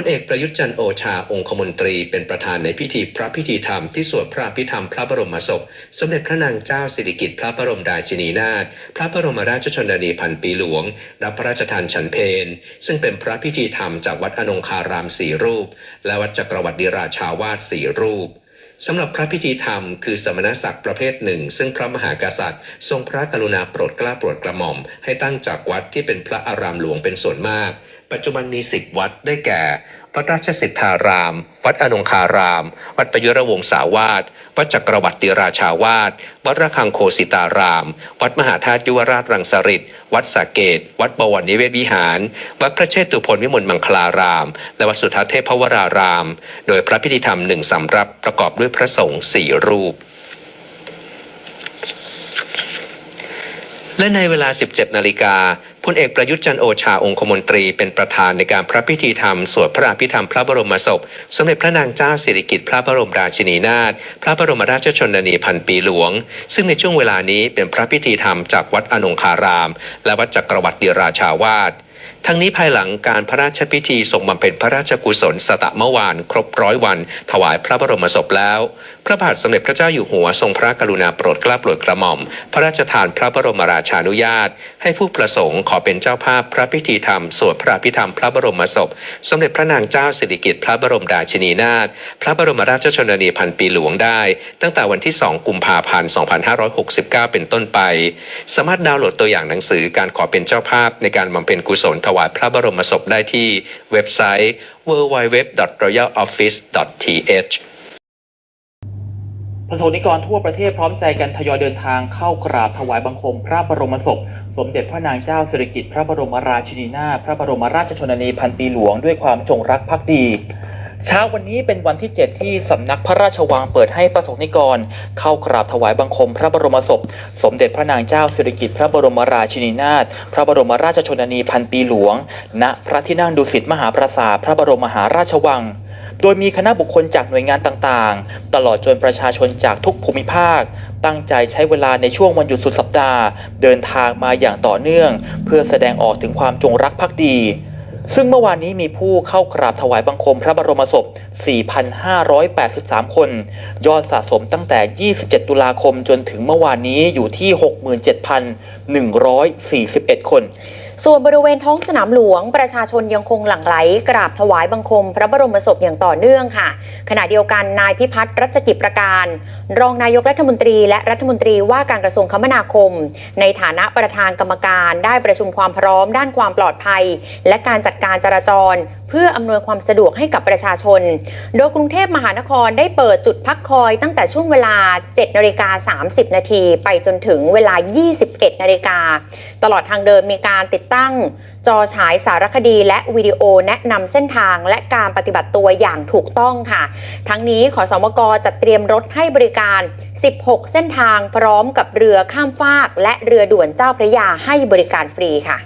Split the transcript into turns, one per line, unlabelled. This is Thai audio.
พลเอกประยุทธ์จันโอชาองคมนตรีเป็นประธานในพิธีพระพิธีธรรมที่สวดพระพิธรรมพระบรมศพ สมเด็จพระนางเจ้าสิริกิติ์พระบรมราชินีนาถพระบรมราชชนนีพันปีหลวง รับพระราชทานฉันเพนซึ่งเป็นพระพิธีธรรมจากวัดอนงคารามสี่รูป และวัดจักรวรรดิราชาวาสสี่รูป สำหรับพระพิธีธรรมคือสมณศักดิ์ประเภทหนึ่ง ซึ่งพระมหากษัตริย์ ทรงพระกรุณาโปรดเกล้าโปรดกระหม่อม ให้ตั้งจากวัดที่เป็นพระอารามหลวงเป็นส่วนมาก ปัจจุบันมีสิบวัดได้แก่ วัดราชสิทธาราม วัดอนงคาราม วัดประยุรวงศาวาส วัดจักรวรรดิราชาวาส วัดระฆังโคสิตาราม วัดมหาธาตุยุวราชรังสฤษวัดสาเกต วัดบวรนิเวศวิหาร วัดพระเชตุพนวิมลมังคลาราม และวัดสุทัศเทพวราราม โดยพระพิธีธรรมหนึ่งสำรับประกอบด้วยพระสงฆ์สี่รูปและในเวลา 17 นาฬิกา พลเอกประยุทธ์จันโอชาองคมนตรีเป็นประธานในการพระพิธีธรรม สวดพระอภิธรรมพระบรมศพ สมเด็จพระนางเจ้าสิริกิติ์พระบรมราชินีนาถพระบรมราชชนนีพันปีหลวง ซึ่งในช่วงเวลานี้เป็นพระพิธีธรรมจากวัดอนงคาราม และวัดจักรวรรดิราชาวาส ทั้งนี้ภายหลังการพระราชพิธีทรงบำเพ็ญพระราชกุศลสตะเมื่อวาน ครบร้อยวัน ถวายพระบรมศพแล้ว พระบาทสมเด็จพระเจ้าอยู่หัวทรงพระกรุณาโปรดเกล้าโปรดกระหม่อม พระราชทานพระบรมราชานุญาต ให้ผู้ประสงค์ขอเป็นเจ้าภาพพระพิธีธรรมสวดพระอภิธรรมพระบรมศพ สมเด็จพระนางเจ้าสิริกิติ์พระบรมราชินีนาถพระบรมราชชนนีพันปีหลวงได้ ตั้งแต่วันที่ 2 กุมภาพันธ์ 2569 เป็นต้นไป สามารถดาวน์โหลดตัวอย่างหนังสือการขอเป็นเจ้าภาพในการบำเพ็ญกุศลถวายพระบรมศพได้ที่เว็บไซต์ www.royaloffice.th
ประสงค์นิกรทั่วประเทศพร้อมใจกันทยอยเดินทางเข้ากราบถวายบังคมพระบรมศพ สมเด็จพระนางเจ้าสิริกิติ์พระบรมราชินีนาถพระบรมราชชนนีพันปีหลวงด้วยความจงรักภักดี เช้าวันนี้เป็นวันที่ 7 ที่สำนักพระราชวังเปิดให้ประสงค์นิกร เข้ากราบถวายบังคมพระบรมศพ สมเด็จพระนางเจ้าสิริกิติ์พระบรมราชินีนาถพระบรมราชชนนีพันปีหลวง ณพระที่นั่งดุสิตมหาปราสาทพระบรมมหาราชวัง โดยมีคณะบุคคลจากหน่วยงานต่างๆ ตลอดจนประชาชนจากทุกภูมิภาค ตั้งใจใช้เวลาในช่วงวันหยุดสุดสัปดาห์ เดินทางมาอย่างต่อเนื่อง เพื่อแสดงออกถึงความจงรักภักดี ซึ่งเมื่อวานนี้มีผู้เข้ากราบถวายบังคมพระบรมศพ 4,583 คน ยอดสะสมตั้งแต่ 27 ตุลาคมจนถึงเมื่อวานนี้อยู่ที่ 67,141 คน
ส่วนบริเวณท้องสนามหลวง ประชาชนยังคงหลั่งไหล กราบถวายบังคม พระบรมศพอย่างต่อเนื่องค่ะ ขณะเดียวกันนายพิพัฒน์รัชกิจประการ รองนายกรัฐมนตรี และรัฐมนตรีว่าการกระทรวงคมนาคม ในฐานะประธานกรรมการ ได้ประชุมความพร้อมด้านความปลอดภัย และการจัดการจราจรเพื่ออำนวยความสะดวกให้กับประชาชน โดยกรุงเทพมหานครได้เปิดจุดพักคอยตั้งแต่ช่วงเวลา 7นาฬิกา30 นาที ไปจนถึงเวลา 21นาฬิกา ตลอดทางเดินมีการติดตั้ง จอฉายสารคดีและวิดีโอแนะนำเส้นทางและการปฏิบัติตัวอย่างถูกต้องค่ะ ทั้งนี้ขอสมกจัดเตรียมรถให้บริการ 16 เส้นทางพร้อมกับเรือข้ามฟาก และเรือด่วนเจ้าพระยาให้บริการฟรีค่ะ